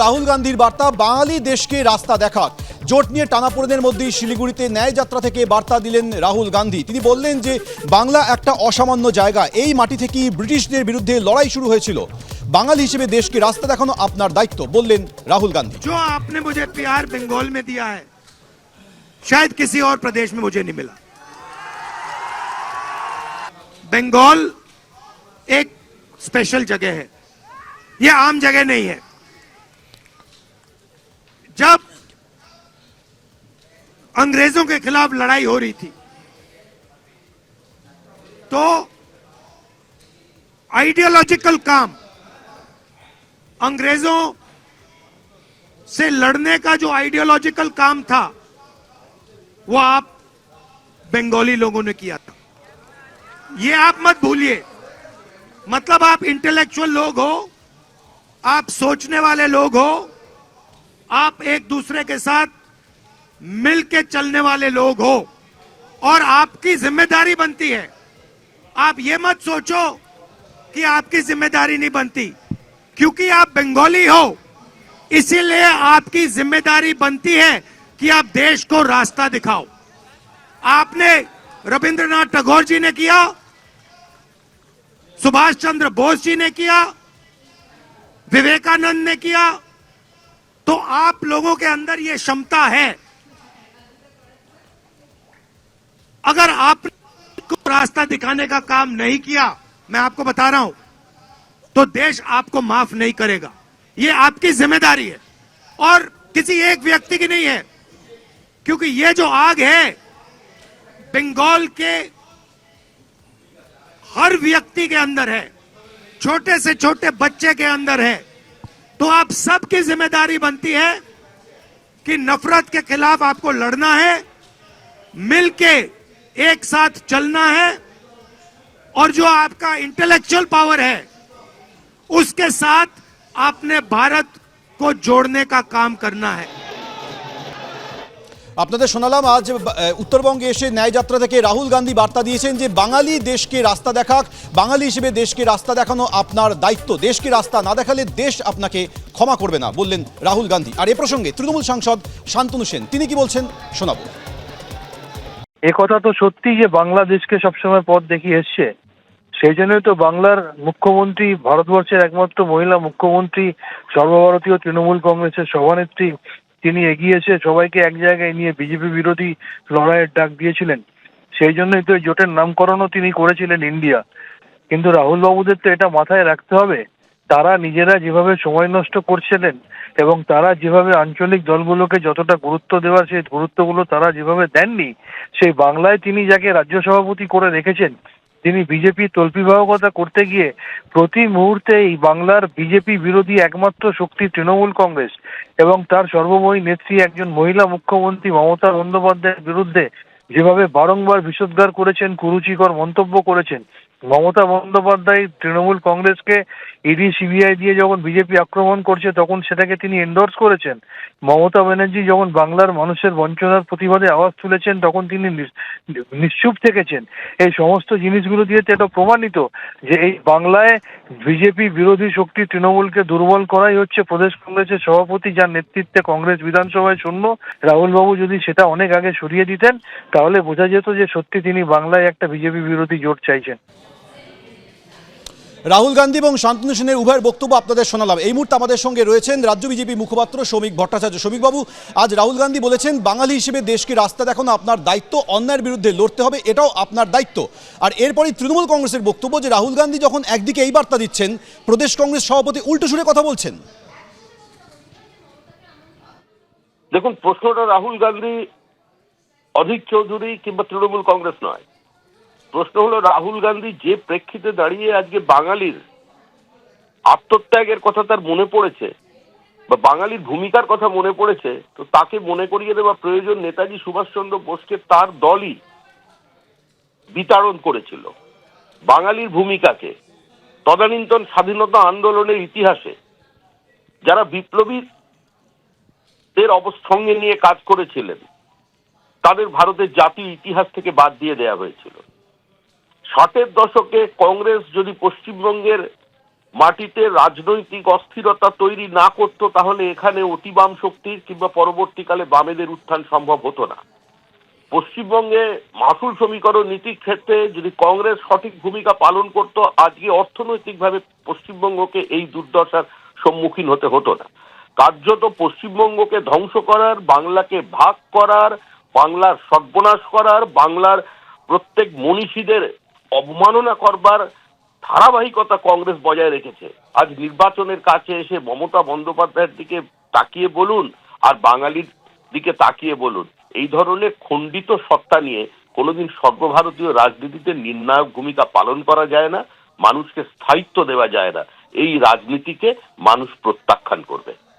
রাহুল গান্ধীর বার্তা বাঙালি দেশকে রাস্তা দেখাক জোট নিয়ে টানাপোড়েনের মধ্যেই শিলিগুড়িতে ন্যায় যাত্রা থেকে বার্তা দিলেন রাহুল গান্ধী তিনি বললেন যে বাংলা একটা অসামান্য জায়গা এই মাটি থেকেই ব্রিটিশদের বিরুদ্ধে লড়াই শুরু হয়েছিল বাঙালি হিসেবে দেশকে রাস্তা দেখানো আপনার দায়িত্ব বললেন রাহুল গান্ধী जो आपने मुझे प्यार बंगाल में दिया है शायद किसी और प्रदेश में मुझे नहीं मिला बंगाल एक स्पेशल जगह है यह आम जगह नहीं है जब अंग्रेज़ों के खिलाफ लड़ाई हो रही थी तो आइडियोलॉजिकल काम अंग्रेज़ों से लड़ने का जो आइडियोलॉजिकल काम था, वो आप बंगाली लोगों ने किया था। ये आप मत भूलिए। मतलब आप इंटेलेक्चुअल लोग हो, आप सोचने वाले लोग हो आप एक दूसरे के साथ मिल के चलने वाले लोग हो और आपकी ज़िम्मेदारी बनती है। आप ये मत सोचो कि आपकी ज़िम्मेदारी नहीं बनती, क्योंकि आप बंगाली हो। इसीलिए आपकी ज़िम्मेदारी बनती है कि आप देश को रास्ता दिखाओ। आपने रविंद्रनाथ टैगोर जी ने किया, सुभाष चंद्र बोस जी ने किया, विवेकानंद ने किया तो आप लोगों के अंदर ये क्षमता है। अगर आपने को रास्ता दिखाने का काम नहीं किया, मैं आपको बता रहा हूँ तो देश आपको माफ़ नहीं करेगा। ये आपकी ज़िम्मेदारी है। और किसी एक व्यक्ति की नहीं है, क्योंकि ये जो आग है, बंगाल के हर व्यक्ति के अंदर है, छोटे से छोटे बच्चे के अंदर है। तो आप सबकी ज़िम्मेदारी बनती है कि नफरत के खिलाफ आपको लड़ना है, मिलके एक साथ चलना है, और जो आपका इंटेलेक्चुअल पावर है, उसके साथ आपने भारत को जोड़ने का काम करना है। আপনাদের শোনালাম, আজ উত্তরবঙ্গে এসে ন্যায়যাত্রা থেকে রাহুল গান্ধী বার্তা দিয়েছেন যে বাঙালি দেশকে রাস্তা দেখাক, বাঙালি হিসেবে দেশকে রাস্তা দেখানো আপনার দায়িত্ব। দেশকে রাস্তা না দেখালে দেশ আপনাকে ক্ষমা করবে না, বললেন রাহুল গান্ধী। আর এ প্রসঙ্গে তৃণমূল সাংসদ শান্তনু সেন, তিনি কি বলছেন শোনাবো। এ কথা তো সত্যি যে বাংলাদেশকে সবসময় পথ দেখিয়ে এসছে। সেই জন্যই তো বাংলার মুখ্যমন্ত্রী, ভারতবর্ষের একমাত্র মহিলা মুখ্যমন্ত্রী, সর্বভারতীয় তৃণমূল কংগ্রেসের সভানেত্রী তিনি এগিয়ে এসে সবাইকে এক জায়গায় নিয়ে বিজেপি বিরোধী লড়াইয়ের ডাক দিয়েছিলেন। সেই জন্যই তো এই জোটের নামকরণও তিনি করেছিলেন ইন্ডিয়া। কিন্তু রাহুল বাবুদের তো এটা মাথায় রাখতে হবে, তারা নিজেরা যেভাবে সময় নষ্ট করছিলেন এবং তারা যেভাবে আঞ্চলিক দলগুলোকে যতটা গুরুত্ব দেওয়ার, সেই গুরুত্বগুলো তারা যেভাবে দেননি, সেই বাংলায় তিনি যাকে রাজ্য সভাপতি করে রেখেছেন তিনি বিজেপি তল্পিবাহকতা করতে গিয়ে প্রতি মুহূর্তে এই বাংলার বিজেপি বিরোধী একমাত্র শক্তি তৃণমূল কংগ্রেস এবং তার সর্বময়ী নেত্রী একজন মহিলা মুখ্যমন্ত্রী মমতা বন্দ্যোপাধ্যায়ের বিরুদ্ধে যেভাবে বারংবার বিষোদ্গার করেছেন, কুরুচিকর মন্তব্য করেছেন মমতা বন্দ্যোপাধ্যায় তৃণমূল কংগ্রেসকে ইডি, সিবিআই দিয়ে যখন বিজেপি আক্রমণ করছে, তখন সেটাকে তিনি এন্ডোর্স করেছেন। মমতা ব্যানার্জি যখন বাংলার মানুষের বঞ্চনার প্রতিবাদে আওয়াজ তুলেছেন, তখন তিনি নিশ্চুপ থেকেছেন। এই সমস্ত জিনিসগুলো দিয়ে তো এটা প্রমাণিত যে এই বাংলায় বিজেপি বিরোধী শক্তি তৃণমূলকে দুর্বল করাই হচ্ছে প্রদেশ কংগ্রেসের সভাপতি, যার নেতৃত্বে কংগ্রেস বিধানসভায় শূন্য। রাহুলবাবু যদি সেটা অনেক আগে সরিয়ে দিতেন, তাহলে বোঝা যেত যে সত্যি তিনি বাংলায় একটা বিজেপি বিরোধী জোট চাইছেন। রাহুল গান্ধী এবং শান্তনু সেনের উভয়ের বক্তব্য আপনাদের শোনালাম। এই মুহূর্তে আমাদের সঙ্গে রয়েছেন রাজ্য বিজেপি মুখপাত্র শ্রমিক ভট্টাচার্য। শ্রমিকবাবু, আজ রাহুল গান্ধী বলেছেন, বাঙালি হিসেবে দেশকে রাস্তা দেখানো আপনার দায়িত্ব, অন্যায়ের বিরুদ্ধে লড়তে হবে, এটাও আপনার দায়িত্ব। আর এরপরই তৃণমূল কংগ্রেসের বক্তব্য, যে রাহুল গান্ধী যখন একদিকে এই বার্তা দিচ্ছেন, প্রদেশ কংগ্রেস সভাপতি উল্টো সুরে কথা বলছেন। দেখুন, প্রশ্নটা রাহুল গান্ধী অধীর চৌধুরী কিংবা তৃণমূল কংগ্রেস নয়। প্রশ্ন হলো, রাহুল গান্ধী যে প্রেক্ষিতে দাঁড়িয়ে আজকে বাঙালির আত্মত্যাগের কথা তার মনে পড়েছে, বা বাঙালির ভূমিকার কথা মনে পড়েছে, তো তাকে মনে করিয়ে দেওয়া প্রয়োজন নেতাজি সুভাষচন্দ্র বোসকে তার দলই বিতাড়ন করেছিল। বাঙালির ভূমিকাকে, তদানীন্তন স্বাধীনতা আন্দোলনের ইতিহাসে, যারা বিপ্লবী এর অবসঙ্গে নিয়ে কাজ করেছিলেন, তাদের ভারতের জাতীয় ইতিহাস থেকে বাদ দিয়ে দেয়া হয়েছিল। ষাটের দশকে কংগ্রেস যদি পশ্চিমবঙ্গের মাটিতে রাজনৈতিক অস্থিরতা তৈরি না করতো, তাহলে এখানে অতিবাম শক্তির কিংবা পরবর্তীকালে বামেদের উত্থান সম্ভব হতো না। পশ্চিমবঙ্গে মাসুল সমীকরণ নীতির ক্ষেত্রে যদি কংগ্রেস সঠিক ভূমিকা পালন করত, আজকে অর্থনৈতিকভাবে পশ্চিমবঙ্গকে এই দুর্দশার সম্মুখীন হতে হতো না। কার্যত পশ্চিমবঙ্গকে ধ্বংস করার, বাংলাকে ভাগ করার, বাংলার সর্বনাশ করার, বাংলার প্রত্যেক মনীষীদের অবমাননা করবার ধারাবাহিকতা কংগ্রেস বজায় রেখেছে। আজ নির্বাচনের কাছে এসে মমতা বন্দ্যোপাধ্যায়ের দিকে তাকিয়ে বলুন আর বাঙালির দিকে তাকিয়ে বলুন। এই ধরনের খণ্ডিত সত্তা নিয়ে কোনোদিন সর্বভারতীয় রাজনীতিতে নির্ণায়ক ভূমিকা পালন করা যায় না, মানুষকে স্থায়িত্ব দেওয়া যায় না। এই রাজনীতিকে মানুষ প্রত্যাখ্যান করবে।